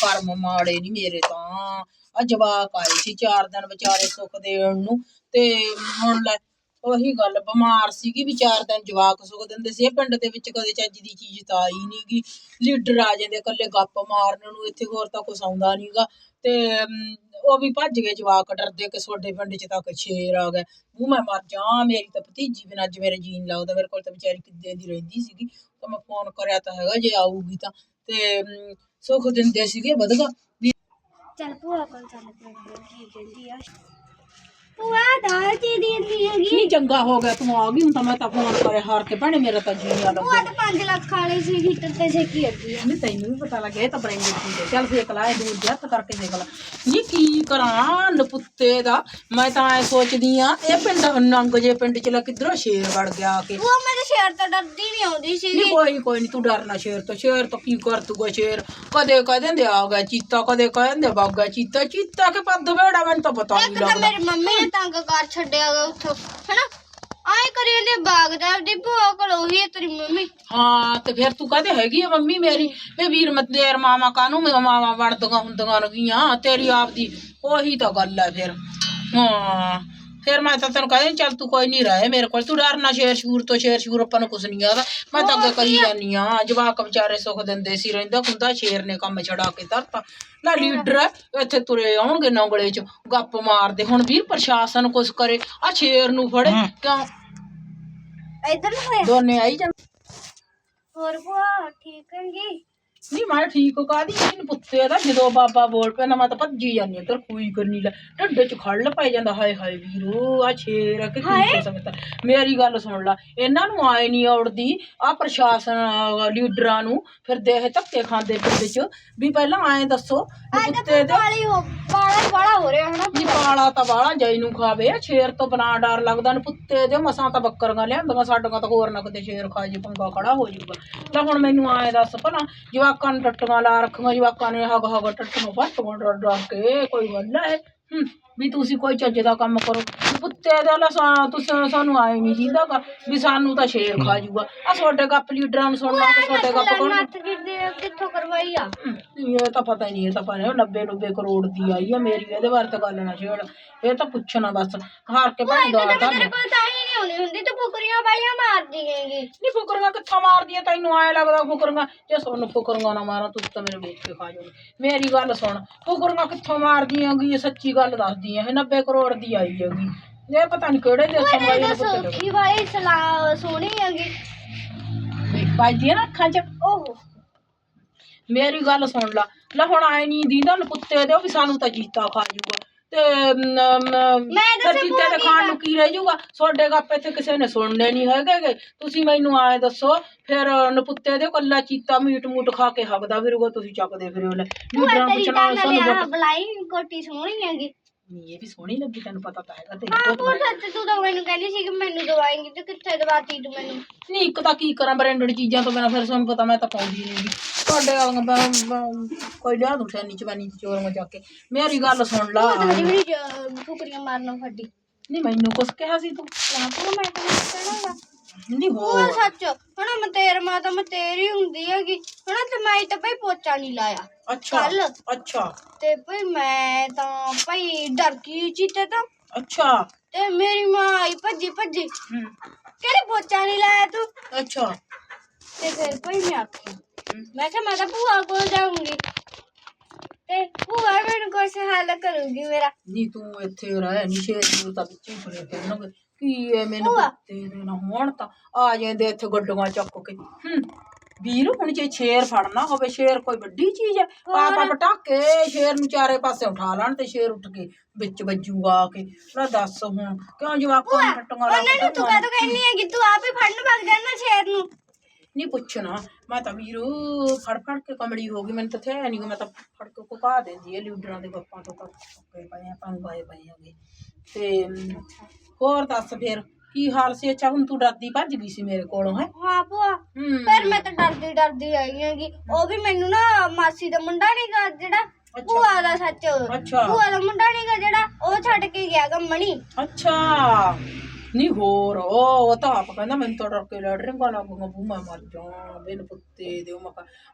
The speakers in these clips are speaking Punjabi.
ਕਰਮ ਮਾੜੇ ਨਹੀਂ ਮੇਰੇ ਤਾਂ। ਆ ਜਵਾਕ ਆਏ ਸੀ, ਚਾਰ ਦਿਨ ਵਿਚਾਰੇ ਸੁੱਖ ਦੇਣ ਨੂੰ। ਤੇ ਹੁਣ ਲੈ, ਉਹੀ ਗੱਲ, ਬਿਮਾਰ ਸੀਗੀ ਵੀ ਚਾਰ ਦਿਨ ਜਵਾਕ ਸੁੱਖ ਦਿੰਦੇ ਸੀ। ਇਹ ਪਿੰਡ ਦੇ ਵਿੱਚ ਕਦੇ ਚੱਜ ਦੀ ਚੀਜ਼ ਤਾਂ ਆਈ ਨਹੀਂਗੀ ਲੀਡਰ ਆ ਜਾਂਦੇ, ਇਕੱਲੇ ਗੱਪ ਮਾਰਨ ਨੂੰ ਇੱਥੇ ਹੋਰ ਤਾਂ ਕੁਛ ਆਉਂਦਾ ਨਹੀਂਗਾ ਤੇ ਉਹ ਵੀ ਭੱਜ ਗਏ ਜਵਾਕ, ਡਰਦੇ ਕਿ ਤੁਹਾਡੇ ਪਿੰਡ 'ਚ ਤਾਂ ਕਿ ਸ਼ੇਰ ਆ ਗਿਆ। ਮੂੰਹ ਮੈਂ ਮਰ ਜਾ, ਮੇਰੀ ਤਾਂ ਭਤੀਜੀ ਬਿਨਾਂ ਅੱਜ ਮੇਰੇ ਜੀਨ ਲੱਗਦਾ। ਮੇਰੇ ਕੋਲ ਤਾਂ ਵਿਚਾਰੀ ਕਿੱਦਾਂ ਦੀ ਰਹਿੰਦੀ ਸੀਗੀ। ਤਾਂ ਮੈਂ ਫੋਨ ਕਰਿਆ ਤਾਂ ਹੈਗਾ, ਜੇ ਆਊਗੀ ਤਾਂ। ਤੇ ਸੁੱਖ ਦਿੰਦੇ ਸੀਗੇ ਵਧਗਾ। ਵੀ ਚੱਲ ਭੂਆ ਕੋਲ ਚੱਲ ਪਿੰਡ ਕੀ ਕਹਿੰਦੀ ਆ ਭੂਆ ਦਾਲ ਚੀ ਦਿੰਦੀ ਹੈਗੀ ਕੀ ਚੰਗਾ ਹੋ ਗਿਆ ਤੂੰ ਆ ਗਈ ਹੁਣ ਤਾਂ ਮੈਂ ਤਾਂ ਫੋਨ ਕਰੇ ਹਾਰ ਕੇ ਭੈਣੇ ਮੇਰਾ ਤਾਂ ਜੀ ਆ ਭੂਆ ਲੱਗਾ ਤਾਂ 5 ਲੱਖ ਵਾਲੀ ਸੀ ਹੀਟਰ ਤੇ ਸੇਕੀ ਅੱਗੀ ਆ ਨਹੀਂ ਤੈਨੂੰ ਵੀ ਪਤਾ ਲੱਗਿਆ ਇਹ ਤਾਂ ਬੜੇ ਚੀਜ਼ ਹੈ ਚੱਲ ਫੇਕ ਲਾ ਇਹ ਦੂਰ ਦੇ ਹੱਥ ਕਰਕੇ ਦੇਖ ਲਾ ਜੀ ਕੀ ਕਰਾਂ ਨਪੁੱਤੇ ਦਾ ਮੈਂ ਤਾਂ ਐ ਸੋਚਦੀ ਆ ਇਹ ਪਿੰਡ ਨੰਗ ਜੇ ਪਿੰਡ ਚ ਲਾ ਕਿੱਧਰੋਂ ਸ਼ੇਰ ਵੜ ਗਿਆ ਆ ਕੇ ਭੂਆ ਮੈਂ ਤਾਂ ਸ਼ੇਰ ਤੋਂ ਡਰਦੀ ਨਹੀਂ ਆਉਂਦੀ ਸੀ ਨਹੀਂ ਕੋਈ ਨੀ ਕੋਈ ਨਹੀਂ ਤੂੰ ਡਰਨਾ ਸ਼ੇਰ ਤੋਂ ਸ਼ੇਰ ਤੋਂ ਕੀ ਕਰ ਤੂਗਾ ਸ਼ੇਰ ਕਦੇ ਕਹਿੰਦੇ ਆ ਗਿਆ ਚੀਤਾ ਕਦੇ ਕਹਿੰਦੇ ਵਗ ਗਿਆ ਚੀਤਾ ਚੀਤਾ ਕੇ ਪੱਦ ਵੇੜਾ ਮੈਨੂੰ ਤਾਂ ਪਤਾ ਇੱਕ ਨਹੀਂ ਤਾਂ ਲੱਗਦਾ ਮੇਰੀ ਮੰਮੀ ਨੇ ਤੰਗ ਕਰ ਛੱਡਿਆ ਗਾ ਉੱਥੋਂ, ਹਨਾ? ਆਏ ਕਰੀ ਉਹਨੇ ਬਾਗ ਦਾ ਦੀ ਭੂਆ ਕੋਲ ਉਹੀ ਹੈ ਤੇਰੀ ਮੰਮੀ। ਹਾਂ, ਤੇ ਫਿਰ ਤੂੰ ਕਹਦੇ ਹੈਗੀ ਆ ਮੰਮੀ ਮੇਰੀ? ਵੇ ਵੀਰ ਮਤੇਰ ਮਾਮਾ ਕਾਨੂੰ ਮੈਂ ਮਾਮਾ ਵੜਦੀਆਂ ਹੁੰਦੀਆਂ ਨਗੀਆਂ ਤੇਰੀ ਆਪ ਦੀ ਉਹੀ ਤਾਂ ਗੱਲ ਹੈ ਫਿਰ। ਹਾਂ। ਫਿਰ ਮੈਂ ਤਾਂ ਤੈਨੂੰ ਕਹਿੰਦੀ ਚੱਲ ਤੂੰ ਕੋਈ ਨਹੀਂ ਰਹੇ ਮੇਰੇ ਕੋਲ ਤੂੰ ਡਰਨਾ ਸ਼ੇਰ ਸ਼ੂਰ ਤੋਂ ਸ਼ੇਰ ਸ਼ੂਰ ਆਪਾਂ ਨੂੰ ਕੁਛ ਨਹੀਂ ਆਦਾ ਮੈਂ ਤਾਂ ਅੱਗੇ ਕਰੀ ਜਾਨੀ ਆ ਜਵਾਕ ਵਿਚਾਰੇ ਸੁੱਖ ਦਿੰਦੇ ਸੀ ਰਹਿੰਦਾ ਹੁੰਦਾ ਸ਼ੇਰ ਨੇ ਕੰਮ ਛੜਾ ਕੇ ਧਰਤਾ। ਨਾ ਲੀਡਰ ਹੈ, ਇੱਥੇ ਤੁਰੇ ਆਉਣਗੇ ਨੌਂਗਲੇ ਚ ਗੱਪ ਮਾਰਦੇ ਹੁਣ ਵੀਰ ਪ੍ਰਸ਼ਾਸਨ ਕੁਛ ਕਰੇ ਆ ਸ਼ੇਰ ਨੂੰ ਫੜੇ ਕਿਉਂ? ਇਧਰ ਨੂੰ ਹੋਇਆ ਦੋਨੇ ਆਈ ਜਾਂ ਹੋਰ ਭੂਆ ਠੀਕ ਹੈਗੀ? ਨਹੀਂ ਮੈਂ ਠੀਕ ਕਾਦੀ ਇਹਨੂੰ ਪੁੱਤੇ ਦਾ ਜਦੋਂ ਬਾਬਾ ਬੋਲ ਪਿਆ ਨਾ ਮੈਂ ਤਾਂ ਭੱਜੀ ਜਾਂਦੀ ਹਾਂ ਤੇ ਕੋਈ ਕਰਨੀ ਲੈ ਢੱਡ ਚ ਖੜਲ ਪੈ ਜਾਂਦਾ ਹਾਏ ਹਾਏ ਵੀਰੋ ਆ ਆ ਕਿ ਕੀ ਹੋ ਸਕਦਾ। ਮੇਰੀ ਗੱਲ ਸੁਣ ਲੈ ਇਹਨਾਂ ਨੂੰ ਆਏ ਨਹੀਂ ਔੜਦੀ ਆ ਪ੍ਰਸ਼ਾਸਨ ਅਹ, ਲੀਡਰਾਂ ਨੂੰ ਫਿਰ ਦੇਹ ਧੱਕੇ ਖਾਂਦੇ ਪਿੰਡ ਚ। ਵੀ ਪਹਿਲਾਂ ਆਏ ਦੱਸੋ ਵੀ ਪੁੱਤੇ ਦੇ ਵਾਲੀ ਹੋ ਬਾਲਾ ਬਾਲਾ ਹੋ ਰਿਹਾ ਹਨਾ ਜੀ ਪਾਲਾ ਤਾਂ ਵਾਲਾ ਜਾਈ ਨੂੰ ਖਾਵੇ ਆ ਸ਼ੇਰ ਤੋਂ ਬਣਾ ਡਰ ਲੱਗਦਾ ਨੂੰ ਪੁੱਤੇ ਦੇ ਮਸਾਂ ਤਾਂ ਬੱਕਰੀਆਂ ਲਿਆਂਦੀਆਂ ਸਾਡੀਆਂ ਤਾਂ ਹੋਰ ਨਾ ਕਿਤੇ ਸ਼ੇਰ ਖਾ ਜੇ ਪੰਗਾ ਖੜਾ ਹੋ ਜਾਊਗਾ। ਤਾਂ ਹੁਣ ਮੈਨੂੰ ਆਏ ਦੱਸ ਭਲਾ ਜਵਾਕਾਂ ਨੂੰ ਟੱਟੀਆਂ ਲਾ ਰੱਖੀਆਂ ਜਵਾਕਾਂ ਨੇ ਹਗ ਹਗ ਟੱਟੀਆਂ ਪੱਟੀਆਂ ਡਰ ਡਰ ਕੇ ਕੋਈ ਗੱਲ ਹੈ? ਹੂੰ, ਵੀ ਤੁਸੀਂ ਕੋਈ ਚੱਜ ਦਾ ਕੰਮ ਕਰੋ। ਪੁੱਤੇ ਦਾ ਲਸਾ ਤੁਸੀਂ ਸਾਨੂੰ ਆਏ ਨਹੀਂ ਜਿੰਦਾ ਗਾ ਵੀ ਸਾਨੂੰ ਤਾਂ ਸ਼ੇਰ ਖਾ ਜਾਊਗਾ ਆ ਤੁਹਾਡੇ ਗੱਪ ਲੀਡਰਾਂ ਨੂੰ ਸੁਣਨਾ ਤੇ ਤੁਹਾਡੇ ਗੱਪ ਕੋਣ ਕਿੱਥੋਂ ਕਰਵਾਈ ਆ? ਇਹ ਤਾਂ ਪਤਾ ਹੀ ਨਹੀਂ ਇਹ ਤਾਂ ਪਤਾ ਨਹੀਂ 90 90 ਕਰੋੜ ਦੀ ਆਈ ਆ ਮੇਰੀ ਇਹਦੇ ਬਾਰੇ ਤਾਂ ਗੱਲ ਨਾ ਛੇੜ। ਇਹ ਤਾਂ ਪੁੱਛਣਾ ਬਸ ਹਾਰ ਕੇ ਭੈਣ ਦਾ ਤਾਂ ਤੇਰੇ ਕੋਲ ਤਾਂ ਹੀ ਨਹੀਂ ਆਉਂਦੀ ਹੁੰਦੀ ਤੂੰ ਫੁਕਰੀਆਂ ਵਾਲੀਆਂ ਮਾਰਦੀ ਹੈਗੀ। ਨਹੀਂ ਫੁਕਰੀਆਂ ਕਿੱਥੋਂ ਮਾਰਦੀਆਂ ਤੈਨੂੰ ਐ ਲੱਗਦਾ ਫੁਕਰੀਆਂ ਜੇ ਸੋਨੂੰ ਫੁਕਰੀਆਂ ਨਾ ਮਾਰਾਂ ਤੂੰ ਤਾਂ ਮੇਰੇ ਵੇਚ ਕੇ ਖਾ ਜਾਓਗੇ ਮੇਰੀ ਗੱਲ ਸੁਣ ਫੁਕਰੀਆਂ ਕਿੱਥੋਂ ਮਾਰਦੀਆਂ ਗੀ ਇਹ ਸੱਚੀ ਗੱਲ ਦੱਸਦੀ ਐ ਇਹ 90 ਕਰੋੜ ਦੀ ਆਈ ਹੈਗੀ। ਇਹ ਪਤਾ ਨਹੀਂ ਕਿਹੜੇ ਦੇਸ਼ਾਂ ਵਾਲੀ ਨੇ ਪੁੱਤ ਸੋਖੀ ਵਾਲੀ ਸਲਾ ਸੋਹਣੀ ਹੈਗੀ? ਵੱਜਦੀ ਆ ਨਾ ਅੱਖਾਂ 'ਚ? ਓਹ। ਮੇਰੀ ਗੱਲ ਸੁਣ ਲਾ। ਲੈ ਹੁਣ ਆਏ ਨਹੀਂ ਦੀਦਾ ਨਪੁੱਤੇ ਦੇ ਉਹ ਵੀ ਸਾਨੂੰ ਤਾਂ ਜੀਤਾ ਖਾ ਜੂਗਾ। ਤੇ ਮ, ਜੀਤੇ ਦੇ ਖਾਣ ਨੂੰ ਕੀ ਰਹਿ ਜੂਗਾ? ਤੁਹਾਡੇ ਗੱਪ ਇੱਥੇ ਕਿਸੇ ਨੇ ਸੁਣਨੇ ਨਹੀਂ ਹੈਗੇ। ਤੁਸੀਂ ਮੈਨੂੰ ਆਏ ਦੱਸੋ ਫਿਰ ਨਪੁੱਤੇ ਦੇ ਕੱਲਾ ਚੀਤਾ ਮੀਟ ਮੂਟ ਖਾ ਕੇ ਹੱਗਦਾ ਫਿਰੂਗਾ ਤੁਸੀਂ ਚੱਕਦੇ ਫਿਰੋ ਲੈ। ਲੀਡਰਾਂ ਤੇਰੀ ਤਾਂ ਵੋਟ ਬਲਾਈ ਕੋਟੀ ਸੋਹਣੀ ਹੈਗੀ। ਨਹੀਂ ਇਹ ਵੀ ਸੋਹਣੀ ਲੱਗੀ ਤੈਨੂੰ ਪਤਾ ਤਾਂ ਹੈਗਾ ਤੇ ਹਾਂ ਤੂੰ ਸੱਚ ਤੂੰ ਤਾਂ ਮੈਨੂੰ ਕਹਿੰਦੀ ਸੀ ਕਿ ਮੈਨੂੰ ਦਵਾਏਂਗੀ ਤੇ ਕਿੱਥੇ ਦਵਾਤੀ ਤੂੰ ਮੈਨੂੰ? ਨਹੀਂ ਇੱਕ ਤਾਂ ਕੀ ਕਰਾਂ ਬ੍ਰਾਂਡਡ ਚੀਜ਼ਾਂ ਤੋਂ ਬਿਨਾਂ ਫਿਰ ਤੁਹਾਨੂੰ ਪਤਾ ਮੈਂ ਤਾਂ ਪਾਉਂਦੀ ਨਹੀਂ ਤੁਹਾਡੇ ਤਾਂ, ਬ- ਕੋਈ ਲਿਆ ਦੂੰ ਛੈਨੀ ਚਵਾਨੀ ਚ ਚੋਰਾਂ ਜਾ ਕੇ। ਮੇਰੀ ਗੱਲ ਸੁਣ ਲਾ। ਤੂੰ ਤਾਂ ਮੇਰੀ ਫੁਕਰੀਆਂ ਮਾਰਨਾ ਫੱਡੀ ਨਹੀਂ ਮੈਨੂੰ ਕੁਛ ਕਿਹਾ ਸੀ ਤੂੰ। ਨਾ ਤੂੰ ਮੈਂ ਕਹਿਣਾ ਨਹੀਂ ਉਹ ਹੋਰ। ਸੱਚ ਹਣਾ ਮੈਂ ਤੇਰ ਮਾਂ ਤਾਂ ਮੈਂ ਤੇਰੀ ਹੁੰਦੀ ਹੈਗੀ। ਹਣਾ ਤੇ ਮੈਂ ਤਾਂ ਭਾਈ ਪੋਚਾ ਨਹੀਂ ਲਾਇਆ। ਅੱਛਾ ਕੱਲ ਅੱਛਾ। ਤੇ ਭਾਈ ਮੈਂ ਤਾਂ ਭਾਈ ਡਰ ਗਈ ਚੀਤੇ ਤਾਂ। ਅੱਛਾ। ਤੇ ਮੇਰੀ ਮਾਂ ਆਈ ਭੱਜੀ ਭੱਜੀ। ਹਮ, ਕਹਿੰਦੀ ਪੋਚਾ ਨਹੀਂ ਲਾਇਆ ਤੂੰ? ਅੱਛਾ। ਤੇ ਫਿਰ ਭਾਈ ਮੈਂ ਆਖੀ ਮੈਂ ਕਿਹਾ ਮੈਂ ਤਾਂ ਭੂਆ ਕੋਲ ਜਾਊਂਗੀ। ਤੇ ਭੂਆ ਮੈਨੂੰ ਕੁਛ ਹੱਲ ਕਰੂਗੀ ਮੇਰਾ। ਨਹੀਂ ਤੂੰ ਇੱਥੇ ਰਹਿ ਨਹੀਂ ਸ਼ੇਰ ਨੂੰ ਤਾਂ ਵਿੱਚੇ ਫਰੇ ਫਿਰਨਗੇ। ਕੀ ਐ ਮੈਨੂੰ ਭੂਆ। ਤੇਰੇ ਨਾਲ ਹੋਣ ਤਾਂ ਆ ਜਾਂਦੇ ਇੱਥੇ ਗੱਡੀਆਂ ਚੱਕ ਕੇ। ਹੂੰ ਵੀਰ ਹੁਣ ਜੇ ਸ਼ੇਰ ਫੜਨਾ ਹੋਵੇ ਸ਼ੇਰ ਕੋਈ ਵੱਡੀ ਚੀਜ਼ ਹੈ ਪਾਪਾ ਪਟਾਕੇ ਸ਼ੇਰ ਨੂੰ ਚਾਰੇ ਪਾਸੇ ਉਠਾ ਲੈਣ ਤੇ ਸ਼ੇਰ ਉੱਠ ਕੇ ਵਿੱਚ ਵੱਜੂਗਾ ਆ ਕੇ। ਲੈ ਦੱਸ ਹੁਣ ਕਿਉਂ ਜਵਾਕਾਂ ਨੂੰ ਟੱਟੀਆਂ ਲਾ ਉਹਨਾਂ ਨੂੰ ਤੂੰ ਕਾਹਤੋਂ ਕਹਿੰਦੀ ਹੈਗੀ? ਤੂੰ ਆਪ ਹੀ ਫੜਨ ਵਗ ਜਾਣਾ ਸ਼ੇਰ ਨੂੰ। ਨਹੀਂ ਪੁੱਛਣਾ। ਮੈਂ ਤਾਂ ਵੀਰੋ ਫੜ ਫੜ ਕੇ ਕਮੜੀ ਹੋ ਗਈ। ਮੈਨੂੰ ਤਾਂ ਥੇ ਨਹੀਂ ਮੈਂ ਤਾਂ ਫੜ ਕੇ ਕੁਕਾ ਦਿੰਦੀ ਹੈ ਲੀਡਰਾਂ ਦੇ ਗੱਪਾਂ ਤੋਂ ਤਾਂ। ਪੱਕੇ ਪਏ ਆ ਪੰਗ ਆਏ ਪਏ ਹੈਗੇ। ਤੇ ਅਮ, ਹੋਰ ਦੱਸ ਫਿਰ ਕੀ ਹਾਲ ਸੀ? ਅੱਛਾ ਹੁਣ ਤੂੰ ਡਰਦੀ ਭੱਜ ਗਈ ਸੀ ਮੇਰੇ ਕੋਲੋਂ ਹੈ? ਹਾਂ ਭੂਆ। ਹੂੰ। ਫਿਰ ਮੈਂ ਤਾਂ ਡਰਦੀ ਡਰਦੀ ਆਈ ਹੈਗੀ। ਉਹ ਵੀ ਮੈਨੂੰ ਨਾ ਮਾਸੀ ਦਾ ਮੁੰਡਾ ਨਹੀਂਗਾ ਜਿਹੜਾ। ਭੂਆ ਦਾ ਸੱਚ। ਅੱਛਾ। ਭੂਆ ਦਾ ਮੁੰਡਾ ਨਹੀਂਗਾ ਜਿਹੜਾ ਉਹ ਛੱਡ ਕੇ ਗਿਆ ਗਾ ਮਣੀ ਅੱਛਾ। ਨਹੀਂ ਹੋਰ ਉਹ ਉਹ ਤਾਂ ਆਪ ਕਹਿੰਦਾ ਮੈਨੂੰ ਤਾਂ ਡਰ ਕੇ ਲੜ ਰਿੰਗਾ ਲੱਗੂਗਾ ਬੂ ਮੈਂ ਮਰ ਜਾ ਬਿਨ ਪੁੱਤੇ ਦਿਓ ਮੈਂ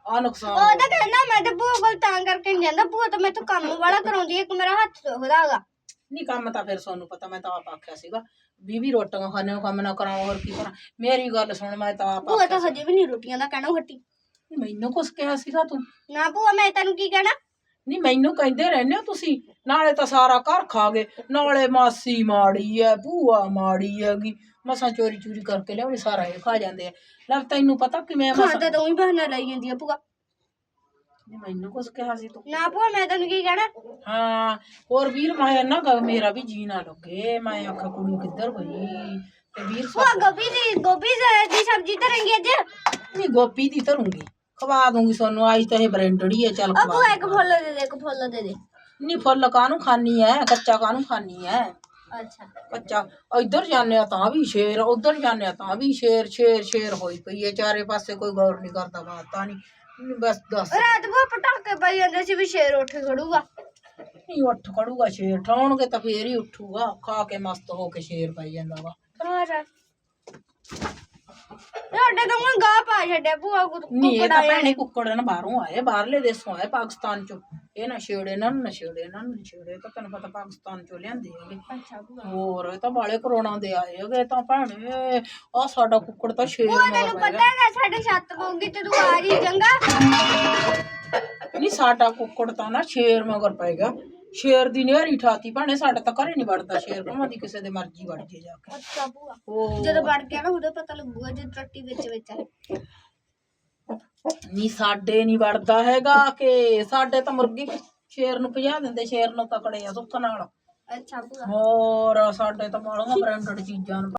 ਆ ਨੁਕਸਾਨ ਉਹ ਤਾਂ ਕਹਿੰਦਾ ਮੈਂ ਤੇ ਭੂਆ ਕੋਲ ਤੰਗ ਕਰਕੇ ਨਹੀਂ ਜਾਂਦਾ। ਭੂਆ ਤਾਂ ਮੈਥੋਂ ਕੰਮ ਵਾਲਾ ਕਰਾਉਂਦੀ ਹੈ, ਇੱਕ ਮੇਰਾ ਹੱਥ ਦੁਖਦਾ ਹੈਗਾ ਨਹੀਂ ਕੰਮ ਤਾਂ ਫਿਰ ਤੁਹਾਨੂੰ ਪਤਾ ਮੈਂ ਤਾਂ ਆਪ ਆਖਿਆ ਸੀਗਾ ਵੀ ਵੀ ਰੋਟੀਆਂ ਖਾਣੇ ਨੂੰ ਕੰਮ ਨਾ ਕਰਾਂ ਹੋਰ ਕੀ ਕਰਾਂ। ਮੇਰੀ ਗੱਲ ਸੁਣ ਮੈਂ ਤਾਂ ਆਪ ਭੂਆ ਤਾਂ ਹਜੇ ਵੀ ਨਹੀਂ ਰੋਟੀਆਂ ਦਾ ਕਹਿਣਾ ਹੱਟੀ। ਮੈਨੂੰ ਕੁਛ ਕਿਹਾ ਸੀਗਾ ਤੂੰ? ਨਾ ਭੂਆ ਮੈਂ ਤੈਨੂੰ ਕੀ ਕਹਿਣਾ? ਨਹੀਂ ਮੈਨੂੰ ਕਹਿੰਦੇ ਰਹਿੰਦੇ ਹੋ ਤੁਸੀਂ। ਨਾਲੇ ਤਾਂ ਸਾਰਾ ਘਰ ਖਾ ਗਏ। ਨਾਲੇ ਮਾਸੀ ਮਾੜੀ ਐ ਭੂਆ ਮਾੜੀ ਹੈਗੀ। ਮਸਾਂ ਚੋਰੀ ਚੋਰੀ ਕਰਕੇ ਲਿਆਉਣੀ ਸਾਰਾ ਇਹ ਖਾ ਜਾਂਦੇ ਆ। ਲੈ ਤੈਨੂੰ ਪਤਾ ਕਿਵੇਂ ਖਾਣ ਮਸਾਂ? ਤੇ ਤਾਂ ਉਹੀ ਬਹਾਨਾ ਲਾਈ ਜਾਂਦੀ ਆ ਭੂਆ। ਮੈਨੂੰ ਕੁਛ ਕਿਹਾ ਸੀ ਤੂੰ ਨਾ ਭੂਆ ਮੈਂ ਤੈਨੂੰ ਕੀ ਕਹਿਣਾ ਹਾਂ ਹੋਰ ਵੀਰ ਮੈਂ ਨਾ ਗਾ ਮੇਰਾ ਵੀ ਜੀ ਨਾ ਲੱਗੇ ਮੈਂ ਆਖਾ ਕੁੜੀ ਕਿੱਧਰ ਗਈ ਤੇ ਵੀਰ ਭੂਆ ਗੋਭੀ ਦੀ ਗੋਭੀ ਸ- ਦੀ ਸਬਜ਼ੀ ਧਰਾਂਗੇ ਅੱਜ ਨਹੀਂ ਗੋਪੀ ਦੀ ਧਰੂੰਗੀ ਖਵਾ ਦੂੰਗੀ ਤੁਹਾਨੂੰ ਅੱਜ ਤਾਂ ਇਹ ਬ੍ਰੈਂਡੜੀ ਹੈ ਚੱਲ ਉਹ ਖਵਾ ਭੂਆ ਇੱਕ ਫੁੱਲ ਦੇ ਦੇ ਇੱਕ ਫੁੱਲ ਦੇ ਦੇ ਨਹੀਂ ਫੁੱਲ ਕਾਹਨੂੰ ਖਾਣੀ ਐ ਕੱਚਾ ਕਾਹਨੂੰ ਖਾਣੀ ਐ ਅੱਛਾ ਕੱਚਾ ਇੱਧਰ ਜਾਂਦੇ ਆ ਤਾਂ ਵੀ ਸ਼ੇਰ ਉੱਧਰ ਜਾਂਦੇ ਆ ਤਾਂ ਵੀ ਸ਼ੇਰ ਸ਼ੇਰ ਸ਼ੇਰ ਹੋਈ ਪਈ ਏ ਚਾਰੇ ਪਾਸੇ ਕੋਈ ਗੌਰ ਨਹੀਂ ਕਰਦਾ ਬਾਤਾਂ ਨਹੀਂ ਬਸ ਦੱਸ। ਰਾਤ ਭੂਆ ਪਟਾਕੇ ਪਾਈ ਜਾਂਦੇ ਸੀ ਵੀ ਸ਼ੇਰ ਉੱਠ ਖੜੂਗਾ। ਨਹੀਂ ਉੱਠ ਖੜੂਗਾ ਸ਼ੇਰ ਠਾਉਣਗੇ ਤਾਂ ਫੇਰ ਹੀ ਉੱਠੂਗਾ ਖਾ ਕੇ ਮਸਤ ਹੋ ਕੇ ਸ਼ੇਰ ਪਾਈ ਜਾਂਦਾ ਵਾ। ਹੋਰ? ਤੁਹਾਡੇ ਤਾਂ ਹੁਣ ਗਾਹ ਪਾ ਛੱਡਿਆ ਭੂਆ ਕੁ- ਨਹੀਂ ਇਹ ਕੁੱਕੜ ਤਾਂ ਭੈਣੇ ਕੁੱਕੜ ਨਾ ਬਾਹਰੋਂ ਆਏ ਬਾਹਰਲੇ ਦੇਸ਼ੋਂ ਆਏ ਪਾਕਿਸਤਾਨ ਚੋਂ। ਇਹ ਨਾ ਛੇੜੇ ਨਾ ਨਾ ਛੇੜੇ ਨਾ ਨਾ ਛੇੜੇ ਇਹ ਤਾਂ ਤੈਨੂੰ ਪਤਾ ਪਾਕਿਸਤਾਨ ਚੋਂ ਲਿਆਂਦੇ ਹੈਗੇ ਅੱਛਾ ਭੂਆ। ਹੋਰ ਇਹ ਤਾਂ ਬਾਲੇ ਕਰੋਨਾ ਦੇ ਆਏ ਹੈਗੇ ਤਾਂ ਭੈਣੇ ਆ ਸਾਡਾ ਕੁੱਕੜ ਤਾਂ ਸ਼ੇਰ ਭੂਆ ਮਗਰ ਤੈਨੂੰ ਪਤਾ ਹੈਗਾ ਸਾਡੇ ਛੱਤ ਪਊਗੀ ਤੇ ਤੂੰ ਆ ਚੰਗਾ? ਨਹੀਂ ਸਾਡਾ ਕੁੱਕੜ ਤਾਂ ਨਾ ਸ਼ੇਰ ਮਗਰ ਪੈ ਗਿਆ। ਸ਼ੇਰ ਦੀ ਨੇਰੀ ਠਾਤੀ ਭਾਣੇ ਸਾਡਾ ਤਾਂ ਘਰੇ ਨਹੀਂ ਵੜਦਾ ਸ਼ੇਰ ਭਾਵੇਂ ਦੀ ਕਿਸੇ ਦੇ ਮਰਜ਼ੀ ਵੜ ਜੇ ਜਾ ਕੇ। ਅੱਛਾ ਭੂਆ। ਉਹ ਜਦੋਂ ਵੜ ਗਿਆ ਨਾ ਉਦੋਂ ਪਤਾ ਲੱਗੂਗਾ ਜੇ ਟੱਟੀ ਵਿੱਚ ਵਿੱਚ ਹੈ ਨਹੀਂ ਸਾਡੇ ਨਹੀਂ ਵੜਦਾ ਹੈਗਾ ਕਿ ਸਾਡੇ ਤਾਂ ਮੁਰਗੀ ਸ਼ੇਰ ਨੂੰ ਭਜਾ ਦਿੰਦੇ ਸ਼ੇਰ ਨੂੰ ਤਕੜੇ ਆ ਸੁੱਖ ਨਾਲ। ਅੱਛਾ ਭੂਆ। ਹੋਰ ਸਾਡੇ ਤਾਂ ਬਾਲੀਆਂ ਬ੍ਰਾਂਡਡ ਚੀਜ਼ਾਂ ਨੂੰ।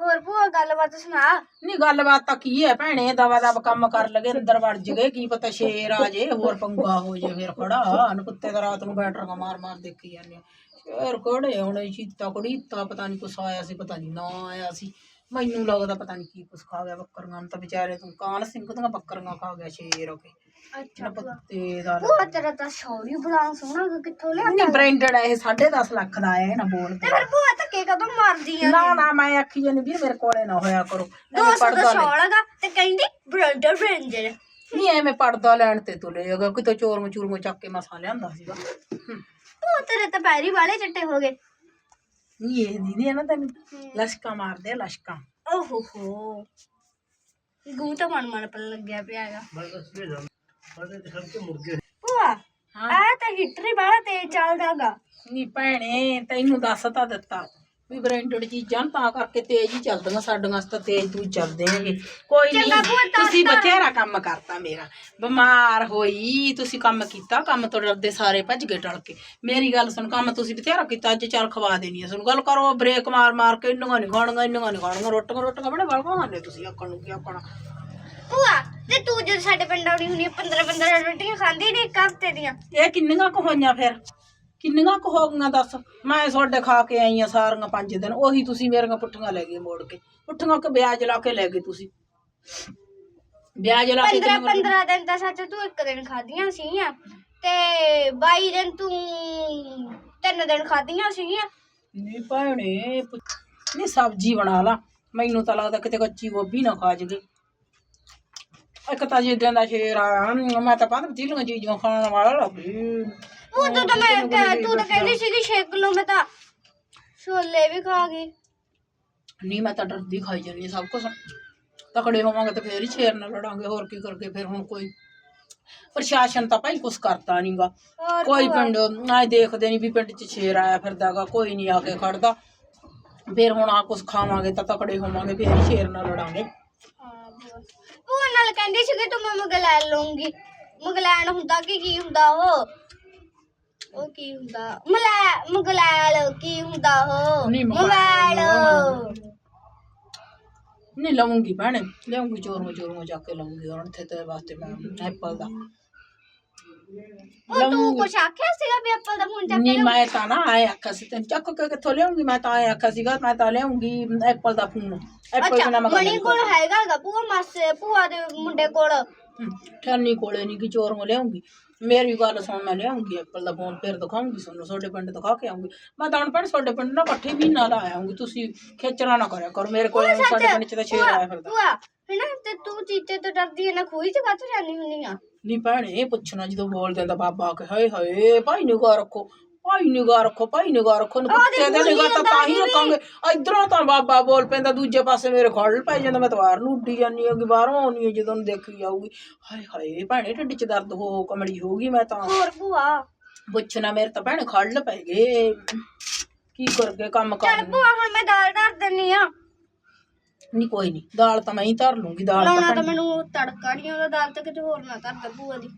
ਹੋਰ ਭੂਆ ਗੱਲਬਾਤ ਸੁਣਾ। ਨਹੀਂ ਗੱਲਬਾਤ ਤਾਂ ਕੀ ਹੈ ਭੈਣੇ ਦਵਾ ਦਵ ਕੰਮ ਕਰ ਲਗੇ ਅੰਦਰ ਵੜ ਜਗੇ ਕੀ ਪਤਾ ਸ਼ੇਰ ਆ ਜੇ ਹੋਰ ਪੰਗਾ ਹੋ ਜੇ ਫਿਰ ਖੜਾ। ਅਨਕੁੱਤੇ ਦਾ ਰਾਤ ਨੂੰ ਬੈਟਰੀਆਂ ਮਾਰ ਮਾਰ ਦੇਖੀ ਜਾਂਦੇ ਆ। ਸ਼ੇਰ ਕੋੜੇ ਹੁਣ ਚੀਤਾ ਕੁੜੀਤਾ ਪਤਾ ਨਹੀਂ ਕੁਛ ਆਇਆ ਸੀ ਪਤਾ ਨਹੀਂ ਨਾ ਆਇਆ ਸੀ। ਮੈਨੂੰ ਲੱਗਦਾ ਪਤਾ ਨਹੀਂ ਕੀ ਕੁਛ ਖਾ ਗਿਆ ਬੱਕਰੀਆਂ ਨੂੰ ਤਾਂ ਵਿਚਾਰੇ ਤੂੰ ਕਾਨ ਸਿੰਘ ਦੀਆਂ ਬੱਕਰੀਆਂ ਖਾ ਗਿਆ ਸ਼ੇਰ ਹੋ ਕੇ। ਅੱਛਾ। ਭੂਆ ਪੱਤੇ ਦਾ ਭੂਆ ਤੇਰਾ ਤਾਂ ਸ਼ੌਰੀ ਬੜਾ ਸੋਹਣਾ ਹੈਗਾ, ਕਿੱਥੋਂ ਲਿਆ ਨਹੀਂ ਬ੍ਰਾਂਡਡ ਹੈ ਇਹ 10.5 ਲੱਖ ਦਾ ਹੈ ਨਾ ਬੋਲ ਤੇ ਫਿਰ ਭੂਆ ਧੱਕੇ ਕਦੋਂ ਮਾਰਦੀ ਆ ਨਾ ਨਾ ਮੈਂ ਆਖੀ ਜਾਨੀ ਵੀ ਮੇਰੇ ਕੋਲੇ ਨਾ ਹੋਇਆ ਕਰੋ ਐਵੇਂ ਦਾ ਪੜਦਾ ਲੈ। ਸ਼ੌਲ ਹੈਗਾ ਤੇ ਕਹਿੰਦੀ ਬ੍ਰੈਂਡਰ ਬ੍ਰੈਂਡਰ ਨਹੀਂ ਐਵੇਂ ਪੜਦਾ ਲੈਣ ਤੇ ਤੁਲੇ ਅਗਾ ਕਿਤੇ ਚੋਰ ਮਚੂਰ ਮੋ ਚੱਕ ਕੇ ਮਸਾ ਲਿਆਂਦਾ ਸੀਗਾ। ਭੂਆ ਤੇਰੇ ਤਾਂ ਪੈਰੀ ਵਾਲੇ ਚਿੱਟੇ ਹੋ ਗਏ। ਨਹੀਂ ਇਹ ਦੀਦੀ ਹੈ ਨਾ ਤੈਨੂੰ? ਲਸ਼ਕਾ ਮਾਰਦੇ ਆ ਲਸ਼ਕਾ। ਓਹੋ ਹੋ। ਗੂ ਤਾਂ ਮਨ ਮਨ ਲੱਗਿਆ ਪਿਆ ਹੈਗਾ। ਭੂਆ ਹਾਂ। ਆ ਤਾਂ ਹੀਟਰ ਬੜਾ ਤੇਜ਼ ਚੱਲਦਾਗਾ ਨਹੀਂ ਭੈਣੇ ਤੈਨੂੰ ਦੱਸ ਤਾਂ ਦਿੱਤਾ। ਵੀ ਬ੍ਰਾਂਡਡ ਚੀਜ਼ਾਂ ਤਾਂ ਕਰਕੇ ਤੇਜ਼ ਹੀ ਚੱਲਦੀਆਂ ਸਾਡੀਆਂ ਤਾਂ ਤੇਜ਼ ਤੂੰ ਚੱਲਦੇ ਹੈਗੇ। ਕੋਈ ਨਹੀਂ ਚੰਗਾ ਭੂਆ, ਤਾਂ- ਤੁਸੀਂ ਬਥੇਰਾ ਕੰਮ ਕਰਤਾ ਮੇਰਾ। ਬਿਮਾਰ ਹੋਈ ਤੁਸੀਂ ਕੰਮ ਕੀਤਾ ਕੰਮ ਤੋਂ ਡਰਦੇ ਸਾਰੇ ਭੱਜ ਗਏ ਟਲ ਕੇ। ਮੇਰੀ ਗੱਲ ਸੁਣ ਕੰਮ ਤੁਸੀਂ ਬਥੇਰਾ ਕੀਤਾ ਅੱਜ ਚੱਲ ਖਵਾ ਦੇਣੀ ਹੈ ਸੁਣ ਗੱਲ ਕਰੋ ਬ੍ਰੇਕ ਮਾਰ ਮਾਰ ਕੇ ਇੰਨੀਆਂ ਨਹੀਂ ਖਾਣੀਆਂ ਇੰਨੀਆਂ ਨਹੀਂ ਖਾਣੀਆਂ ਰੋਟੀਆਂ ਰੋਟੀਆਂ ਬੜੇ ਬਲ ਖਾਣੇ ਤੁਸੀਂ ਆਕਣ ਨੂੰ ਕੀ ਆਕਣਾ। ਭੂਆ ਤੇ ਤੂੰ ਜਦ ਸਾਡੇ ਪਿੰਡ ਆਉਣੀ ਹੁੰਦੀ 15 15 ਰੋਟੀਆਂ ਖਾਂਦੀ ਨਹੀਂ ਇੱਕ ਹਫ਼ਤੇ ਦੀਆਂ। ਇਹ ਕਿੰਨੀਆਂ ਕੁ ਹੋਈਆਂ ਫਿਰ? ਕਿੰਨੀਆਂ ਕੁ ਹੋ ਗਈਆਂ ਦੱਸ? ਮੈਂ ਤੁਹਾਡੇ ਖਾ ਕੇ ਆਈ ਆ ਸਾਰੀਆਂ ਪੰਜ ਦਿਨ ਉਹੀ ਤੁਸੀਂ ਮੇਰੀਆਂ ਪੁੱਠੀਆਂ ਲੈ ਗਏ ਮੋੜ ਕੇ। ਪੁੱਠੀਆਂ ਕਿ ਵਿਆਜ ਲਾ ਕੇ ਲੈ ਗਏ ਤੁਸੀਂ? ਵਿਆਜ ਲਾ ਕੇ 15 15 ਦਿਨ ਤਾਂ ਸੱਚ ਤੂੰ ਇੱਕ ਦਿਨ ਖਾਧੀਆਂ ਸੀਗੀਆਂ ਤੇ 22 ਦਿਨ ਤੂੰ ਤਿੰਨ ਦਿਨ ਖਾਧੀਆਂ ਸੀਗੀਆਂ। ਨਹੀਂ ਭੈਣੇ ਪੁੱਛ- ਨਹੀਂ ਸਬਜ਼ੀ ਬਣਾ ਲਾ। ਮੈਨੂੰ ਤਾਂ ਲੱਗਦਾ ਕਿਤੇ ਕੱਚੀ ਗੋਭੀ ਨਾ ਖਾ ਜਗੇ ਇੱਕ ਤਾਂ ਜਿੱਦਾਂ ਦਾ ਸ਼ੇਰ ਆ ਮੈਂ ਤਾਂ ਪਤਾ ਚੀਲੀਆਂ ਚੀਜ਼ਾਂ ਖਾਣ ਵਾਲਾ। ਲੱਗੀ ਉਹ ਤਾਂ ਤਾਂ ਮੈਂ ਕਹਿ- ਤੂੰ ਤਾਂ ਕਹਿੰਦੀ ਸੀਗੀ ਛੇਕ ਲਓ ਮੈਂ ਤਾਂ ਛੋਲੇ ਵੀ ਖਾ ਗਈ। ਨਹੀਂ ਮੈਂ ਤਾਂ ਡਰਦੀ ਖਾਈ ਜਾਂਦੀ ਹਾਂ ਸਭ ਕੁਝ ਤਕੜੇ ਹੋਵਾਂਗੇ ਤਾਂ ਫੇਰ ਹੀ ਸ਼ੇਰ ਨਾਲ ਲੜਾਂਗੇ ਹੋਰ ਕੀ ਕਰਕੇ ਫਿਰ ਹੁਣ ਕੋਈ ਪ੍ਰਸ਼ਾਸਨ ਤਾਂ ਭਾਈ ਕੁਛ ਕਰਦਾ ਨਹੀਂਗਾ ਹੋਰ ਕੋਈ ਪਿੰਡ ਨਾ ਦੇਖਦੇ ਨਹੀਂ ਵੀ ਪਿੰਡ 'ਚ ਸ਼ੇਰ ਆਇਆ ਫਿਰਦਾਗਾ ਕੋਈ ਨਹੀਂ ਆ ਕੇ ਖੜਦਾ। ਫਿਰ ਹੁਣ ਆ ਕੁਛ ਖਾਵਾਂਗੇ ਤਾਂ ਤਕੜੇ ਹੋਵਾਂਗੇ ਫੇਰ ਹੀ ਸ਼ੇਰ ਨਾਲ ਲੜਾਂਗੇ ਉਹ ਨਾਲ ਕਹਿੰਦੀ ਸੀਗੀ ਤੂੰ ਮੈਂ ਮਗਲੈਨ ਲਊਂਗੀ। ਮਗਲੈਨ ਹੁੰਦਾ ਕਿ ਕੀ ਹੁੰਦਾ ਉਹ? ਉਹ ਕੀ ਹੁੰਦਾ? ਮਲੈ ਮਗਲੈਲ ਕੀ ਹੁੰਦਾ ਉਹ? ਨਹੀਂ, ਮਗਲੈਲ। ਮੋਬਾਈਲ ਨਹੀਂ ਲਵਾਂਗੀ ਭੈਣੇ। ਲਿਆਉਂਗੀ ਚੋਰ ਚੋਰ ਜਾ ਕੇ ਲਵਾਂਗੀ ਉਹਨਾਂ ਤੇ ਤੇਰੇ ਵਾਸਤੇ ਮੈਂ ਐਪਲ ਦਾ। ਉਹ ਤੂੰ ਕੁਛ ਆਖਿਆ ਸੀਗਾ ਵੀ ਐਪਲ ਦਾ ਫੋਨ ਚੱਕ ਨਹੀਂ ਮੈਂ ਤਾਂ ਨਾ ਆਇਆ ਆਖਿਆ ਸੀ ਤੈਨੂੰ ਚੱਕ ਕੇ ਕਿੱਥੋਂ ਲਿਆਉਂਗੀ? ਮੈਂ ਤਾਂ ਆਇਆ ਆਖਿਆ ਸੀਗਾ ਮੈਂ ਤਾਂ ਲਿਆਉਂਗੀ ਐਪਲ ਦਾ ਫੋਨ। ਐਪਲ ਅੱਛਾ ਬਿਨਾ ਮੈਂ ਗੱਲ ਮਣੀ ਨਹੀਂ ਕੋਲ ਹੈਗਾ ਗਾ ਭੂਆ ਮਾਸੇ ਭੂਆ ਦੇ ਮੁੰਡੇ ਕੋਲ। ਠੰਨੀ ਕੋਲੇ ਨਹੀਂ ਕਿ ਚੋਰ ਲਿਆਉਂਗੀ। ਮੇਰੀ ਗੱਲ ਸੁਣ ਮੈਂ ਲਿਆਉਂਗੀ ਐਪਲ ਦਾ ਫੋਨ ਫਿਰ ਦਿਖਾਉਂਗੀ ਤੁਹਾਨੂੰ ਤੁਹਾਡੇ ਪਿੰਡ ਦਿਖਾ ਕੇ ਆਉਂਗੀ। ਮੈਂ ਤਾਂ ਅਨਪੜ੍ਹ ਤੁਹਾਡੇ ਪਿੰਡ ਨਾ ਇਕੱਠੇ ਮਹੀਨਾ ਲਾ ਆਉਂਗੀ ਤੁਸੀਂ ਖੇਚਣਾ ਨਾ ਕਰਿਆ ਕਰੋ ਮੇਰੇ ਕੋਲ ਸਾਡੇ ਪਿੰਡ ਚ ਤਾਂ ਸ਼ੇਰ ਆਇਆ ਫਿਰਦਾ। ਭੂਆ ਹੈਨਾ ਤੇ ਤੂੰ ਚੀਤੇ ਤੋਂ ਡਰਦੀ ਹੈ ਨਾ ਖੂਹੀ ਚ ਕਾਹਤੋਂ ਜਾਂਦੀ ਹੁੰਨੀ ਆ। ਨਹੀਂ ਭੈਣੇ ਪੁੱਛਣਾ ਜਦੋਂ ਬੋਲ ਦਿੰਦਾ ਬਾਬਾ ਕਿ ਹਾਏ ਹਾਏ ਭਾਈ ਨਿਗਾਹ ਰੱਖੋ। ਭਾਈ ਨਿਗਾਹ ਰੱਖੋ ਭਾਈ ਨਿਗਾਹ ਰੱਖੋ ਨੂੰ ਪੁੱਛੇ ਦੇ ਨਿਗਾਹ ਤਾਂ ਤਾਂ ਹੀ ਰੱਖਾਂਗੇ। ਇਧਰੋਂ ਤਾਂ ਬਾਬਾ ਬੋਲ ਪੈਂਦਾ ਦੂਜੇ ਪਾਸੇ ਮੇਰੇ ਖੜਲ ਪੈ ਜਾਂਦਾ ਮੈਂ ਤਵਾਰ ਨੂੰ ਉੱਡੀ ਜਾਂਦੀ ਹੈਗੀ ਬਾਹਰੋਂ ਆਉਣੀ ਹੈ ਜਦੋਂ ਨੂੰ ਦੇਖੀ ਜਾਊਗੀ। ਹਾਏ ਹਾਏ ਭੈਣੇ ਢਿੱਡ 'ਚ ਦਰਦ ਹੋ ਕਮੜੀ ਹੋਊਗੀ ਮੈਂ ਤਾਂ। ਹੋਰ ਭੂਆ? ਪੁੱਛਣਾ ਮੇਰੇ ਤਾਂ ਭੈਣੇ ਖੜਲ ਪੈ ਗਏ। ਕੀ ਕਰਗੇ ਕੰਮ ਚੱਲ ਕਰ ਭੂਆ ਹੁਣ ਮੈਂ ਦਾਲ ਧਰ ਦਿੰਨੀ ਆ। ਨਹੀਂ ਕੋਈ ਨਹੀਂ ਦਾਲ ਤਾਂ ਮੈਂ ਹੀ ਧਰ ਲੂੰਗੀ ਦਾਲ ਤਾਂ ਮੈਨੂੰ ਤੜਕਾ ਨਹੀਂ ਆਉਂਦਾ ਦਾਲ ਤਾਂ ਕਿਤੇ ਹੋਰ ਨਾ ਧਰ ਦੇ ਭੂਆ ਦੀ।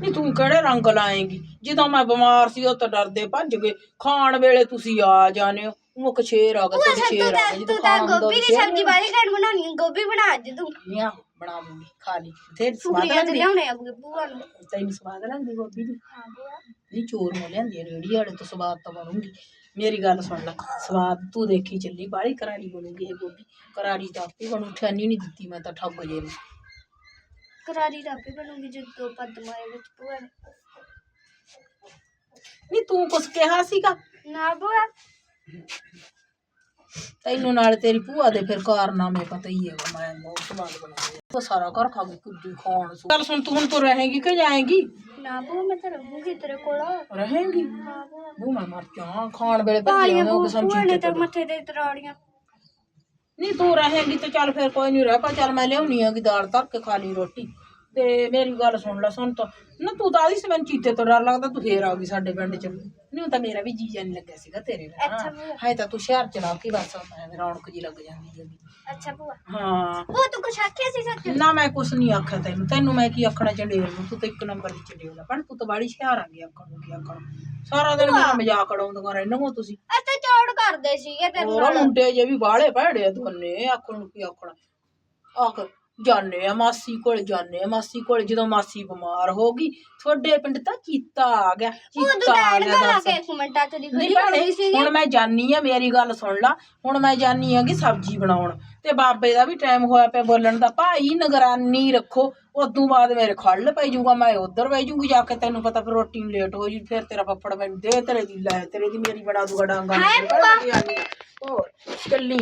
ਨਹੀਂ ਤੂੰ ਕਿਹੜੇ ਰੰਗ ਲਾਏਂਗੀ? ਜਦੋਂ ਮੈਂ ਬਿਮਾਰ ਸੀ ਉਹ ਤਾਂ ਡਰਦੇ ਭੱਜ ਗਏ। ਖਾਣ ਵੇਲੇ ਤੁਸੀਂ ਆ ਜਾਣੇ ਹੋ। ਮੁੱਖ ਸ਼ੇਰ ਆ ਗਿਆ ਤੂੰ ਸ਼ੇਰ ਆ। ਤਾਂ ਗਿਆ ਤੂੰ ਤਾਂ ਗੋਭੀ ਦੀ ਸਬਜ਼ੀ ਵਾਲੀ ਘੜ ਬਣਾਉਣੀ ਗੋਭੀ ਬਣਾ ਅੱਜ ਤੂੰ। ਨਹੀਂ ਆਹੋ ਬਣਾ ਲੂੰਗੀ ਖਾ ਲਈ। ਫੇਰ ਸਵਾਦ ਸੁਖਰੀਆ ਤੇ ਲੱਗਦੀ ਲਿਆਉਣੇ ਆ ਭੂਆ ਨੂੰ। ਤੈਨੂੰ ਸਵਾਦ ਲੱਗਦੀ ਗੋਭੀ ਦੀ? ਨਹੀਂ ਚੋਰ ਮੋ ਲਿਆਂਦੀ ਰੇੜੀ ਵਾਲੇ ਤੋਂ ਸਵਾਦ ਤਾਂ ਬਣੂਗੀ। ਮੇਰੀ ਗੱਲ ਸੁਣ ਲੈ ਸਵਾਦ ਤੂੰ ਦੇਖੀ ਚੱਲੀ ਬਾਹਲੀ ਕਰਾਰੀ ਬਣੂਗੀ ਇਹ ਗੋਭੀ। ਕਰਾਰੀ ਤਾਂ ਆਪੇ ਬਣੂ ਠਾਨੀ ਨਹੀਂ ਦਿੱਤੀ ਮੈਂ ਤਾਂ ਠੱਗ ਜੇ ਨੂੰ। ਕਰਾਰੀ ਰਾਪੇ ਬਣੂਗੀ ਜਦੋਂ ਪਦਮਾਏ ਵਿੱਚ ਭੂਆ ਨੇ। ਨਹੀਂ ਤੂੰ ਕੁਛ ਕਿਹਾ ਸੀਗਾ? ਨਾ ਭੂਆ। ਤੈਨੂੰ ਨਾਲ ਤੇਰੀ ਭੂਆ ਦੇ ਫਿਰ ਕਾਰਨਾਮੇ ਪਤਾ ਹੀ ਹੈਗਾ ਮੈਂ ਬਹੁਤ ਸਵਾਦ ਬਣਾਉਂਦੀ ਹਾਂ ਉਹ ਸਾਰਾ ਘਰ ਖਾ ਗਈ ਕੁੱਦੀ ਖਾਣ ਸੂ ਚੱਲ ਸੁਣ ਤੂੰ ਹੁਣ ਤੂੰ ਰਹੇਂਗੀ ਕਿ ਜਾਏਂਗੀ? ਨਾ ਭੂਆ ਮੈਂ ਤਾਂ ਰਹੂੰਗੀ ਤੇਰੇ ਕੋਲ। ਰਹੇਂਗੀ? ਹਾਂ ਭੂਆ। ਉਹ ਮੈਂ ਮਰ ਜਾ ਖਾਣ ਵੇਲੇ ਭੱਜੀ ਪਾਲੀਆਂ ਆਉਂਦਾ ਕਿਸਮ ਭੂਆ ਨੇ ਤਾਂ ਮੱਥੇ ਤੇ ਤਰਾੜੀਆਂ। ਨਹੀਂ ਤੂੰ ਰਹੇਂਗੀ ਤੇ ਚੱਲ ਫਿਰ ਕੋਈ ਨਹੀਂ ਰਹਿ ਪਾ, ਚੱਲ ਮੈਂ ਲਿਆਉਣੀ ਹੈਗੀ ਦਾਲ, ਧਰ ਕੇ ਖਾ ਲਈ ਰੋਟੀ। ਤੇ ਮੇਰੀ ਗੱਲ ਸੁਣ ਲੈ ਸੁਣ ਤਾਂ ਨਾ ਤੂੰ ਤਾਂ ਆਦੀ ਸੀ ਮੈਨੂੰ ਚੀਤੇ ਤੋਂ ਡਰ ਲੱਗਦਾ ਤੂੰ ਫੇਰ ਆ ਗਈ ਸਾਡੇ ਪਿੰਡ ਚ। ਨਹੀਂ ਤਾਂ ਮੇਰਾ ਵੀ ਜੀ ਜਾਨ ਲੱਗਿਆ ਸੀਗਾ ਤੇਰੇ ਅੱਛਾ ਨਾਲ ਭੂਆ। ਹਾਏ ਤਾਂ ਤੂੰ ਸ਼ਹਿਰ ਚ ਲਾ ਕੇ ਬਸ ਮੈਂ ਰੌਣਕ ਜੀ ਲੱਗ ਜਾਂਦੀ ਹੈਗੀ। ਅੱਛਾ ਭੂਆ। ਹਾਂ। ਉਹ ਤੂੰ ਕੁਛ ਆਖਿਆ ਸੀ ਸੱਚ? ਨਾ ਮੈਂ ਕੁਛ ਨਹੀਂ ਆਖਿਆ ਤੈਨੂੰ। ਤੈਨੂੰ ਮੈਂ ਕੀ ਆਖਣਾ ਚੰਡੇਲ ਨੂੰ? ਤੂੰ ਤਾਂ ਇੱਕ ਨੰਬਰ ਦੀ ਚੰਡੇਲ ਆ ਪਰ ਤੂੰ ਤਾਂ ਬਾੜੀ ਸ਼ਹਿਰ ਆ ਗਿਆ ਆਖਣ ਨੂੰ ਕੀ ਆਖਣ। ਸਾਰਾ ਦਿਨ ਮੇਰਾ ਮਜ਼ਾਕ ਉਡਾਉਂਦੀਆਂ ਹੋ ਤੁਸੀਂ। ਅੱਛਾ ਚੌੜ ਕਰਦੇ ਸੀਗੇ ਤੇਰੇ ਹੋਰ ਨਾਲ। ਮੁੰਡੇ ਜੇ ਵੀ ਬਾਹਲੇ ਭੈੜੇ ਦੋਨੇ ਆਖਣ ਨੂੰ ਕੀ ਆਖਣਾ। ਆਖ। ਜਾਣੇ ਆ ਮਾਸੀ ਕੋਲ ਜਾਣੇ ਆ ਮਾਸੀ ਕੋਲ ਜਦੋਂ ਮਾਸੀ ਬਿਮਾਰ ਹੋ ਗਈ ਤੁਹਾਡੇ ਪਿੰਡ ਤਾਂ ਚੀਤਾ ਆ ਗਿਆ ਚੀਤਾ ਆ ਗਿਆ ਦੱਸ। ਕੇ ਨਹੀਂ ਭੈਣੇ ਹੁਣ ਮੈਂ ਜਾਨੀ ਆ ਮੇਰੀ ਗੱਲ ਸੁਣ ਲਾ ਹੁਣ ਮੈਂ ਜਾਨੀ ਆਗੀ ਸਬਜ਼ੀ ਬਣਾਉਣ ਤੇ ਬਾਬੇ ਦਾ ਵੀ ਟਾਈਮ ਹੋਇਆ ਪਿਆ ਬੋਲਣ ਦਾ ਭਾਈ ਨਿਗਰਾਨੀ ਰੱਖੋ ਉਦੋਂ ਬਾਅਦ ਮੇਰੇ ਖੜਲ ਪੈ ਜਾਊਗਾ ਮੈਂ ਉਧਰ ਬਹਿ ਜਾਊਗੀ ਜਾ ਕੇ ਤੈਨੂੰ ਪਤਾ ਫਿਰ ਰੋਟੀ ਨੂੰ ਲੇਟ ਹੋ ਜੂ ਫਿਰ ਤੇਰਾ ਪੱਪੜ ਮੈਨੂੰ ਦੇ ਤੇਰੇ ਦੀ ਲੈ ਤੇਰੇ ਦੀ ਮੇਰੀ ਬਣਾ ਦੂਗਾ ਡਾਂਗਾ ਉਹ ਚੱਲੀ